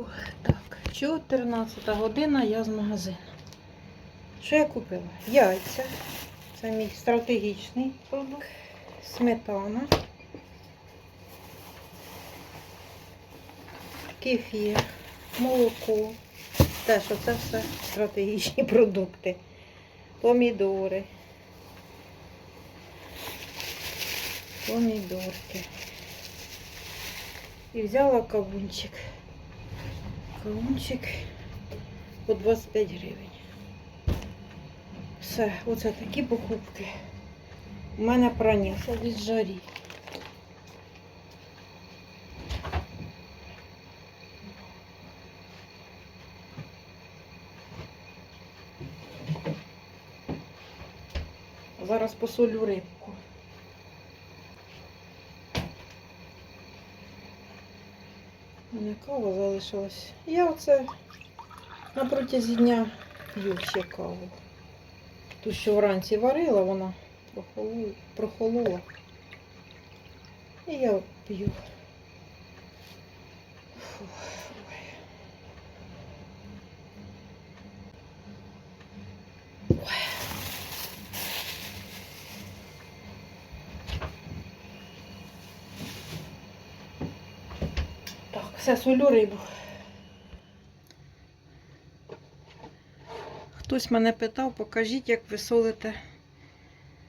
Фу, так, 14 година я з магазину. Що я купила? Яйця. Це мій стратегічний продукт. Сметана. Кефір, молоко. Те, що це все стратегічні продукти. Помідори. Помідорки. І взяла кавунчик. Кавунчик по 25 гривень. Все, оце такі покупки. У мене прання, від жарі. Зараз посолю рибку. Мене кава залишилась. Я оце на протязі дня п'ю ще каву. Ту, що вранці варила, вона прохолола. І я п'ю. Фу, ой. Так, все, солю рибу. Хтось мене питав, покажіть, як ви солите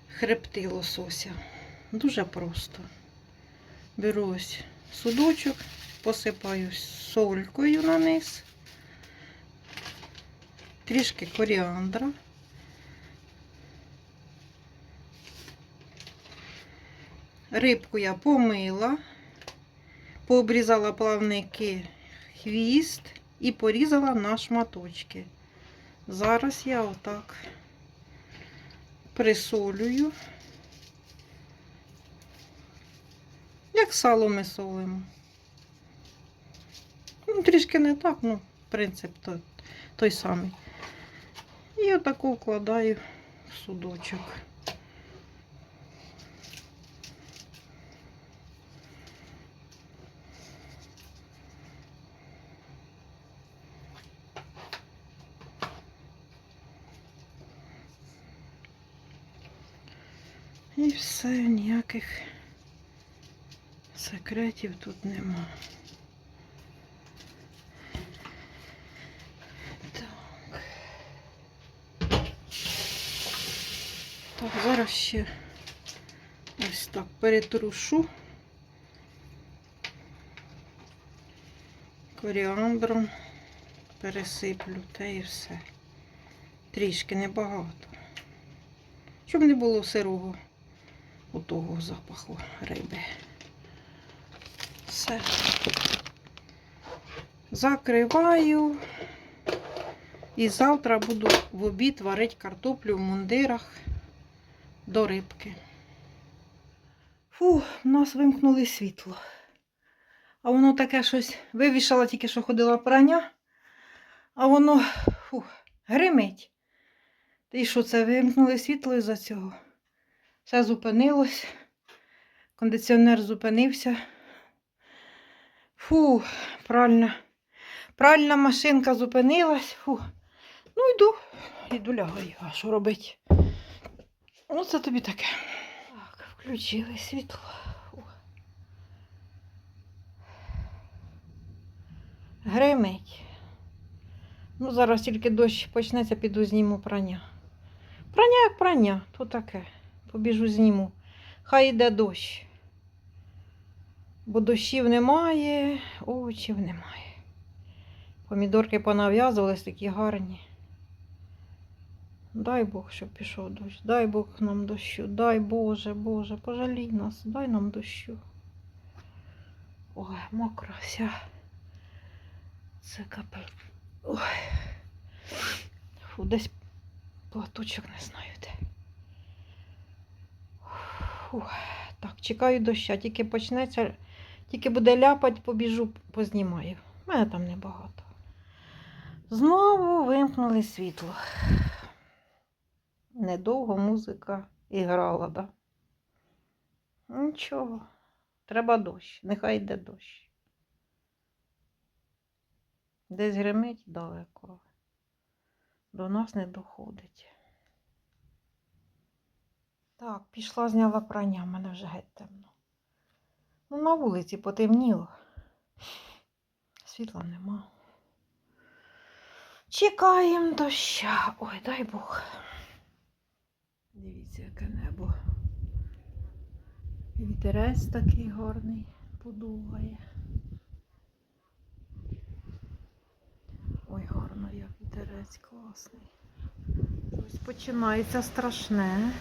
хребти лосося. Дуже просто. Беру ось судочок, посипаю солькою на низ, трішки коріандра. Рибку я помила, пообрізала плавники хвіст і порізала на шматочки. Зараз я отак присолюю, як сало ми солимо. Ну, трішки не так, ну, принцип той, той самий. І отаку вкладаю в судочок. І все, ніяких секретів тут нема. Так. Так, зараз ще ось так перетрушу коріандром, пересиплю те і все. Трішки небагато. Щоб не було сирого у того запаху риби. Все. Закриваю. І завтра буду в обід варити картоплю в мундирах до рибки. Фу, в нас вимкнули світло. А воно таке щось вивішала, тільки що ходила прання, а воно фу, гримить. Й що це вимкнули світло із-за цього? Все зупинилось. Кондиціонер зупинився. Фу, пральна. Пральна машинка зупинилась. Фу. Ну йду, йду лягаю. А що робити? Ну, це тобі таке. Так, включили світло. Фу. Гримить. Ну, зараз тільки дощ почнеться, піду зніму прання. Прання як прання, то таке. Побіжу зніму. Хай йде дощ. Бо дощів немає, овочів немає. Помідорки понав'язувались такі гарні. Дай Бог, щоб пішов дощ. Дай Бог нам дощу. Дай Боже, Боже, пожалій нас, дай нам дощу. Ой, мокра вся. Це капель. Ой. Фу, десь платочок не знаю де. Фух, так, чекаю доща, тільки почнеться, тільки буде ляпать, побіжу, познімаю. Мене там небагато. Знову вимкнули світло. Недовго музика іграла, да? Нічого. Треба дощ. Нехай йде дощ. Десь гримить далеко. До нас не доходить. Так, пішла, зняла прання, в мене вже геть темно. Ну, на вулиці потемніло. Світла нема. Чекаємо доща. Ой, дай Бог. Дивіться, яке небо. Вітерець такий гарний подуває. Ой, гарно, як вітерець класний. Ось починається страшне.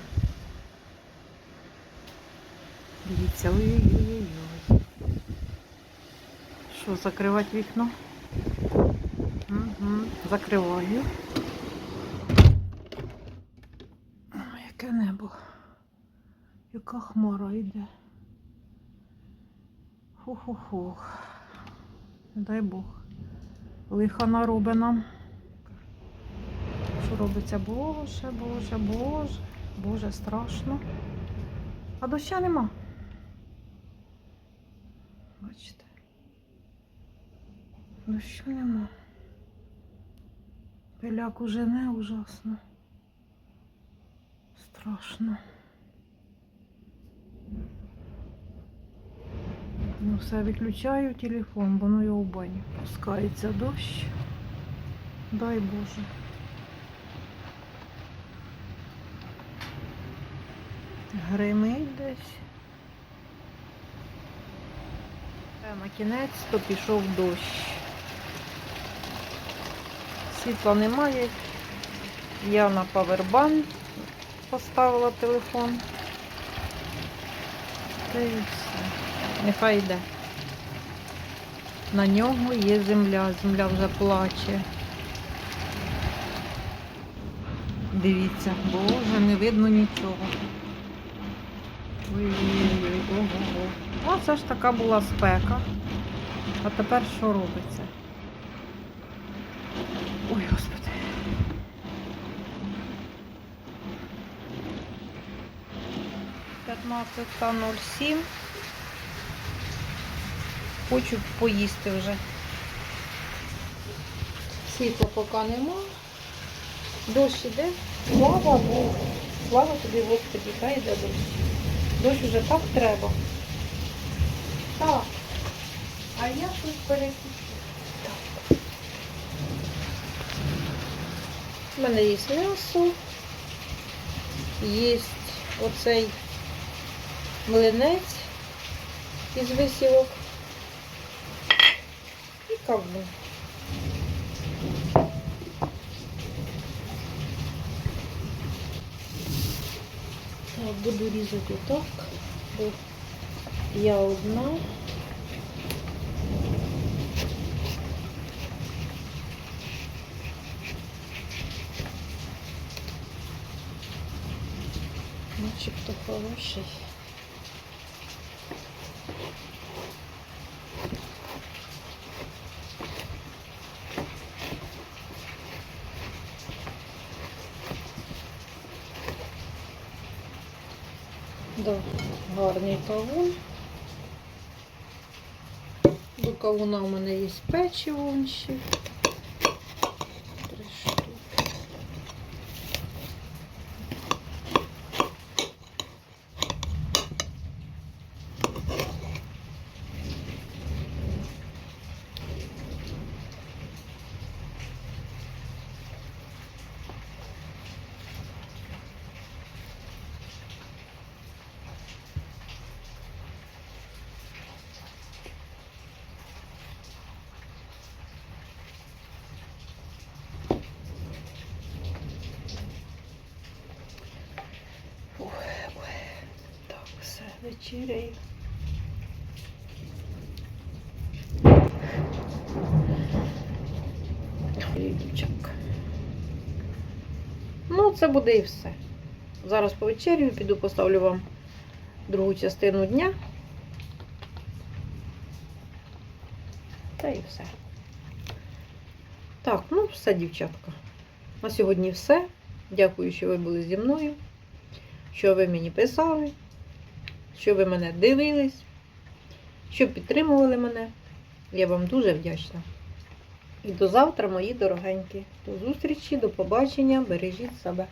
Дивіться, ой-ой-ой. Що, закривати вікно? Угу. Закриваю. Яке небо. Яка хмара йде. Фу-фу-фух. Дай Бог. Лиха наробить нам. Що робиться? Боже, Боже, Боже, Боже, страшно. А доща нема. Дощу нема. Пиляк уже не ужасно. Страшно. Ну, все, виключаю телефон, бо ну його в баню. Пускається дощ. Дай Боже. Гримить десь. На кінець то пішов дощ. Світла немає. Я на павербанк поставила телефон. Та і все. Нехай йде. На нього є земля, земля вже плаче. Дивіться, боже, не видно нічого. Ой-ой-ой, ого-го. Оце ж така була спека. А тепер що робиться? 16 та 07. Хочу поїсти вже. Світла поки нема. Дощ іде. Слава Богу. Слава тобі, Господі, хай йде дощ. Дощ уже так треба. Так. А я тут перекусу. Так. У мене є м'ясо. Є оцей млинець із висівок. І кавун. Буду різати так, бо я одна. Начебто хороший. Да, гарний кавун. До кавуна у мене є печиво вон ще. Три штуки. Ой, ой. Так, все, Ну, це буде і все. Зараз повечерю, піду поставлю вам другу частину дня. Та і все. Так, ну все, дівчатка. На сьогодні все. Дякую, що ви були зі мною що ви мені писали, що ви мене дивились, що підтримували мене. Я вам дуже вдячна. І до завтра, мої дорогенькі. До зустрічі, до побачення, бережіть себе.